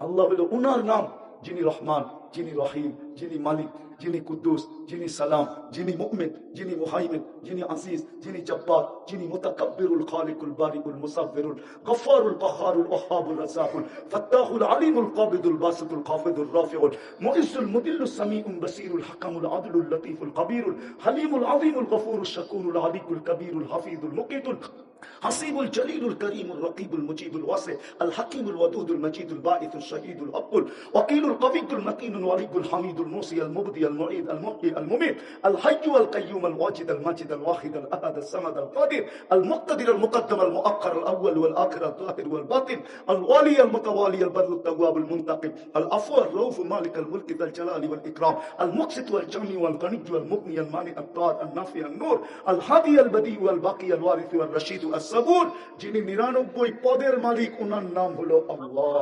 আল্লাহ হলো উনার নাম যিনি রহমান যিনি রহিম যিনি মালিক যিনি কুদ্দুস যিনি সালাম যিনি মুমিন যিনি মুহাইমিন যিনি আজিজ যিনি জব্বার যিনি মুতাকাব্বিরুল খালিকুল বারিকুল মুসাফিরুল গফফারুল কাহারুল ওয়াহাবুর রাসাকুল ফাত্তাহুল আলিমুল কাবিদুল বাসিতুল কাফিদুল রাফিউল মুইসুল মুদিল্লুস সামিউল বাসিরুল হাকামুল আদলুল লতিফুল কবিরুল হালিমুল আযীমুল গফুরুশ শাকুরুল আলিকুল কবিরুল হাফিজুল মুকিতুল حسيب الجليل الكريم الرقيب المجيب الواسع الحكيم الودود المجيد الباعث الشهيد الأب وكيل القوي المتين الولي الحميد الموصي المبدي المعيد المحيي المميت الحي القيوم الواجد الماجد الواحد الأحد الصمد القادر المقتدر المقدم المؤخر الأول والآخر الظاهر والباطن الوالي المتوالي البر التواب المنتقم العفو الرؤوف مالك الملك ذا الجلال والإكرام المقسط والجميع والغني والمغني المانع الطار النافع النور الهادي البديع والباقي الوارث والرشيد যিনি নিরানব্বই পদের মালিক ওনার নাম হলো আল্লাহ।